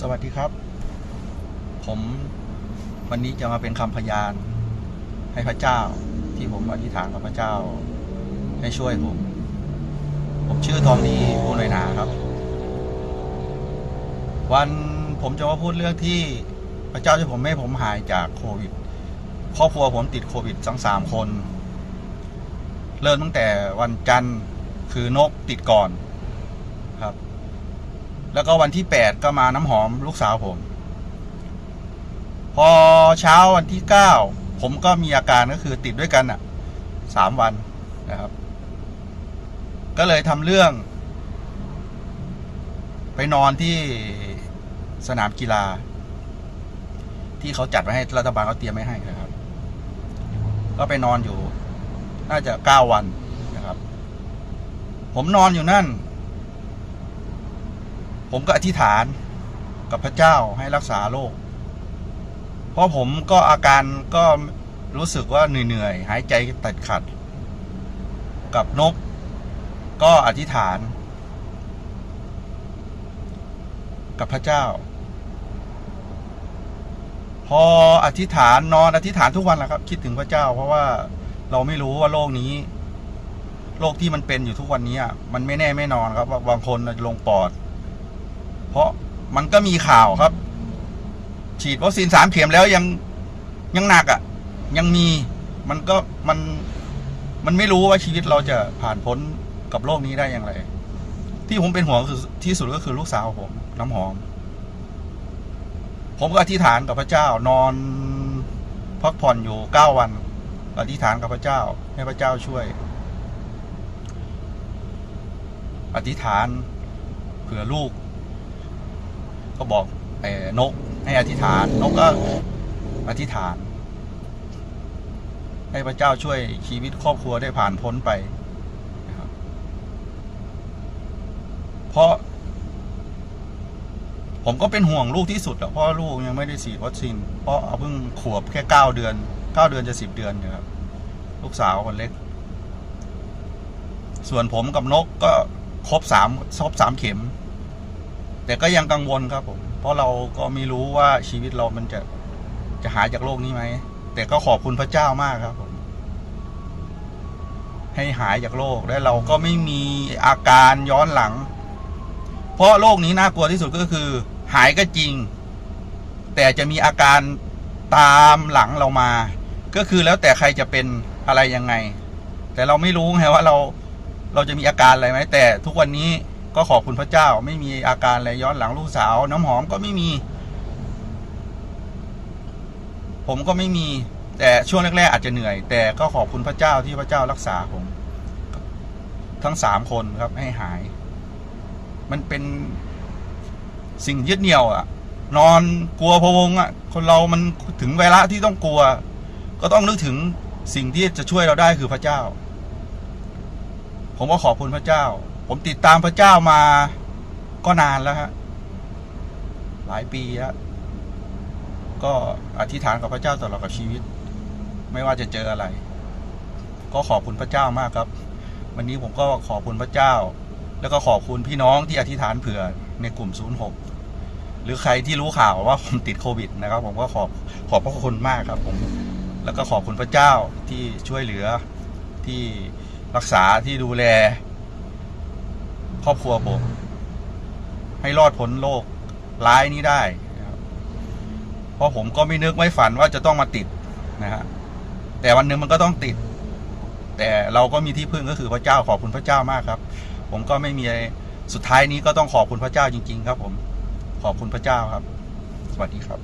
สวัสดีครับ ผมวันนี้จะมาเป็นคำพยานให้พระเจ้า ที่ผมอธิษฐานกับพระเจ้า ให้ช่วยผม ผมชื่อทองดีภูน่อยนาครับ วันผมจะมาพูดเรื่องที่พระเจ้าช่วยผมไม่ให้ผมหายจากโควิดครอบครัวผมติดโควิดทั้งสามคน เริ่มตั้งแต่วันจันทร์คือนกติดก่อน แล้วก็วันที่แปดก็มาน้ำหอมลูกสาวผม พอเช้าวันที่เก้าผมก็มีอาการก็คือติดด้วยกันอะสามวันนะครับ ก็เลยทำเรื่อง ไปนอนที่สนามกีฬา ที่เขาจัดไว้ให้รัฐบาลเขาเตรียมไว้ให้นะครับ ก็ไปนอนอยู่ น่าจะเก้าวันนะครับ ผมนอนอยู่นั่น ผมก็อธิษฐานกับพระเจ้าให้รักษาโรคเพราะผมก็อาการก็รู้สึกว่าเหนื่อยๆหายใจติดขัด กับนก ก็อธิษฐาน กับพระเจ้า พออธิษฐานนอนอธิษฐานทุกวันแหละครับ คิดถึงพระเจ้า เพราะว่าเราไม่รู้ว่าโรคนี้โรคที่มันเป็นอยู่ทุกวันนี้อะมันไม่แน่ไม่นอนครับว่าบางคนลงปอด เพราะมันก็มีข่าวครับ ฉีดวัคซีนสามเข็มแล้วยังยังหนักอะ่ะ ยังมีมันก็มันมันไม่รู้ว่าชีวิตเราจะผ่านพ้นกับโรคนี้ได้อย่างไร ที่ผมเป็นห่วงคือที่สุดก็คือลูกสาวผม น้ำหอม ผมก็อธิษฐานกับพระเจ้านอนพักผ่อนอยู่เก้าวัน อธิษฐานกับพระเจ้า ให้พระเจ้าช่วย อธิษฐานเผื่อลูก ก็บอกอนกให้อธิษฐาน นกก็อธิษฐาน ให้พระเจ้าช่วยชีวิตครอบครัวได้ผ่านพ้นไปนะครับเพราะ ผมก็เป็นห่วงลูกที่สุดอะเพราะลูกยังไม่ได้ฉีดวัคซีนเพราะเอาเพิ่งขวบแค่เก้าเดือนเก้าเดือนจะสิบเดือนเนะครับลูกสาวคนเล็ก ส่วนผมกับนกก็ครบสามครบสามเข็ม แต่ก็ยังกังวลครับผม เพราะเราก็ไม่รู้ว่าชีวิตเรามันจะจะหายจากโรคนี้ไหม แต่ก็ขอบคุณพระเจ้ามากครับผม ให้หายจากโรคและเราก็ไม่มีอาการย้อนหลัง เพราะโรคนี้น่ากลัวที่สุดก็คือ หายก็จริง แต่จะมีอาการตามหลังเรามา ก็คือแล้วแต่ใครจะเป็นอะไรยังไง แต่เราไม่รู้ไงว่าเราเราจะมีอาการอะไรไหมแต่ทุกวันนี้ ก็ขอบคุณพระเจ้า ไม่มีอาการอะไรย้อนหลังลูกสาว น้ำหอมก็ไม่มี ผมก็ไม่มี แต่ช่วงแรกๆอาจจะเหนื่อย แต่ก็ขอบคุณพระเจ้าที่พระเจ้ารักษาผม ทั้งสามคนครับให้หาย มันเป็นสิ่งยึดเหนี่ยวอะนอนกลัวพะวงอะคนเรามันถึงเวลาที่ต้องกลัว ก็ต้องนึกถึงสิ่งที่จะช่วยเราได้คือพระเจ้า ผมก็ขอบคุณพระเจ้า ผมติดตามพระเจ้ามาก็นานแล้วฮะหลายปีแล้วก็อธิษฐานกับพระเจ้าตลอดกับชีวิต ไม่ว่าจะเจออะไร ก็ขอบคุณพระเจ้ามากครับ วันนี้ผมก็ขอบคุณพระเจ้า แล้วก็ขอบคุณพี่น้องที่อธิษฐานเผื่อในกลุ่ม 06 หรือใครที่รู้ข่าวว่าผมติดโควิดนะครับ ผมก็ขอบขอบพระคุณมากครับ ผมแล้วก็ขอบคุณพระเจ้าที่ช่วยเหลือที่รักษาที่ดูแล ครอบครัวผม ให้รอดพ้นโรคร้ายนี้ได้เพราะผมก็ไม่นึกไม่ฝันว่าจะต้องมาติดนะฮะแต่วันหนึ่งมันก็ต้องติด แต่เราก็มีที่พึ่งก็คือพระเจ้าขอบคุณพระเจ้ามากครับ ผมก็ไม่มีอะไรสุดท้ายนี้ก็ต้องขอบคุณพระเจ้าจริง ๆ ครับ ผม ขอบคุณพระเจ้าครับ สวัสดีครับ